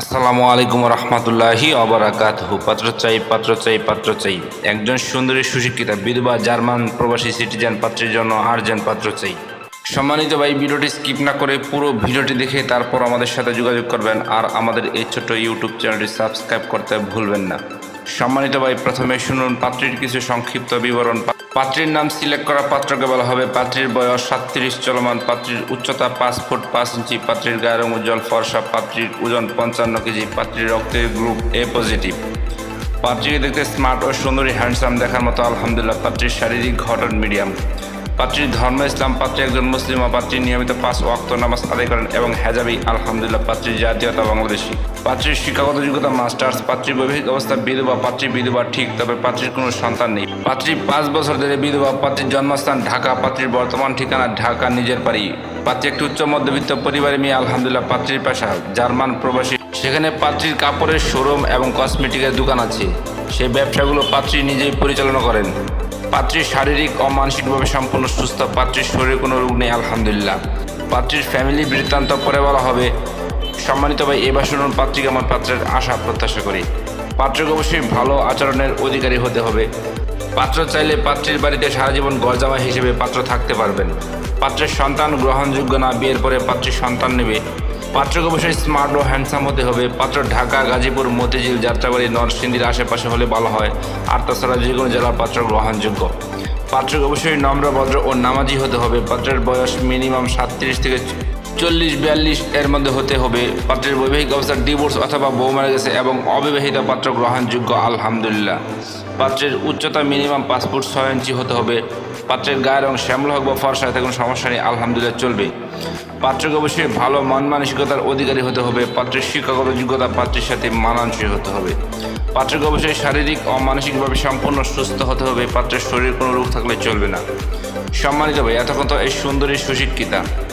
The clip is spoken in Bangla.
আসসালামু আলাইকুম রহমতুল্লাহি অবরাকাতহু পাত্র চাই পাত্র চাই পাত্র চাই একজন সুন্দরী, সুশিক্ষিতা, বিধবা, জার্মান, প্রবাসী, সিটিজেন, পাত্রের জন্য আর্জেন্ট পাত্র চাই সম্মানিত ভাই, ভিডিওটি স্কিপ না করে পুরো ভিডিওটি দেখে তারপর আমাদের সাথে যোগাযোগ করবেন আর আমাদের এই ছোট্ট ইউটিউব চ্যানেলটি সাবস্ক্রাইব করতে ভুলবেন না। সম্মানিত ভাই, প্রথমে শুনুন পাত্রীর কিছু সংক্ষিপ্ত বিবরণ। পাত্রীর নাম সিলেক্ট করা পাত্রকে বলা হবে। পাত্রীর বয়স সাতত্রিশ, চলমান পাত্রীর উচ্চতা পাঁচ ফুট পাঁচ ইঞ্চি, পাত্রীর গায়ের উজ্জ্বল ফর্সা, পাত্রীর ওজন পঞ্চান্ন কেজি, পাত্রীর রক্তের গ্রুপ এ পজিটিভ। পাত্রীকে দেখতে স্মার্ট ও সুন্দরী হ্যান্ডসাম দেখার মতো আলহামদুলিল্লাহ পাত্রীর শারীরিক ঘটন মিডিয়াম পাত্রীর ধর্ম ইসলাম পাত্রী একজন মুসলিম ও পাত্রী নিয়মিত পাঁচ ওয়াক্ত নামাজ আদায় করেন এবং হেজাবি, আলহামদুলিল্লাহ পাত্রীর জাতীয়তা বাংলাদেশি। পাত্রীর শিক্ষাগত যোগ্যতা মাস্টার্স পাত্রীর বৈবাহিক অবস্থা বিধবা পাত্রী বিধবা ঠিক, তবে পাত্রীর কোনো সন্তান নেই। পাত্রী পাঁচ বছর ধরে বিধবা পাত্রীর জন্মস্থান ঢাকা পাত্রীর বর্তমান ঠিকানা ঢাকা, নিজের বাড়ি। পাত্রী একটি উচ্চ মধ্যবিত্ত পরিবারে মেয়ে, আলহামদুলিল্লাহ পাত্রীর পেশা, জার্মান প্রবাসী সেখানে পাত্রীর কাপড়ের শোরুম এবং কসমেটিকের দোকান আছে। সেই ব্যবসাগুলো পাত্রী নিজেই পরিচালনা করেন। পাত্রীর শারীরিক ও মানসিকভাবে সম্পূর্ণ সুস্থ পাত্রীর শরীরে কোনো রোগ নেই, আলহামদুলিল্লাহ। পাত্রীর ফ্যামিলি বৃত্তান্ত পরে বলা হবে, সম্মানিত ভাই, এবার শুনুন পাত্রীকে আমার পাত্রের আশা, প্রত্যাশা করি। পাত্রকে অবশ্যই ভালো আচরণের অধিকারী হতে হবে। পাত্র চাইলে পাত্রীর বাড়িতে সারা জীবন গরজামা হিসেবে পাত্র থাকতে পারবেন। পাত্রের সন্তান গ্রহণযোগ্য না, বিয়ের পরে পাত্রীর সন্তান নেবে। পাত্রকে অবশ্যই স্মার্ট ও হ্যান্ডসাম হতে হবে। পাত্র ঢাকা, গাজীপুর, মতিঝিল, যাত্রাবাড়ি নরসিংদীর আশেপাশে হলে ভালো হয়, আর তাছাড়া যে কোনো জেলার পাত্র গ্রহণযোগ্য। পাত্রকে অবশ্যই নম্র, ভদ্র ও নামাজি হতে হবে। পাত্রের বয়স মিনিমাম সাতত্রিশ থেকে চল্লিশ, বিয়াল্লিশ এর মধ্যে হতে হবে। পাত্রের বৈবাহিক অবস্থা ডিভোর্স অথবা বউ মারা গেছে এবং অবিবাহিত পাত্র গ্রহণযোগ্য, আলহামদুলিল্লাহ। পাত্রের উচ্চতা মিনিমাম ফুট ছয় ইঞ্চি হতে হবে। পাত্রের গায়ের রং শ্যামল হোক বা ফর্সা, এতে কোনো সমস্যা নেই, আলহামদুলিল্লাহ চলবে। পাত্রকে অবশ্যই ভালো মন মানসিকতার অধিকারী হতে হবে, পাত্রের শিক্ষাগত যোগ্যতা পাত্রের সাথে মানানসই হতে হবে। পাত্রকে অবশ্যই শারীরিক ও মানসিকভাবে সম্পূর্ণ সুস্থ হতে হবে, পাত্রের শরীর কোনো রোগ থাকলে চলবে না। সম্মানিত ভাই, এতক্ষণ তো এই সুন্দরী সুশিক্ষিতা।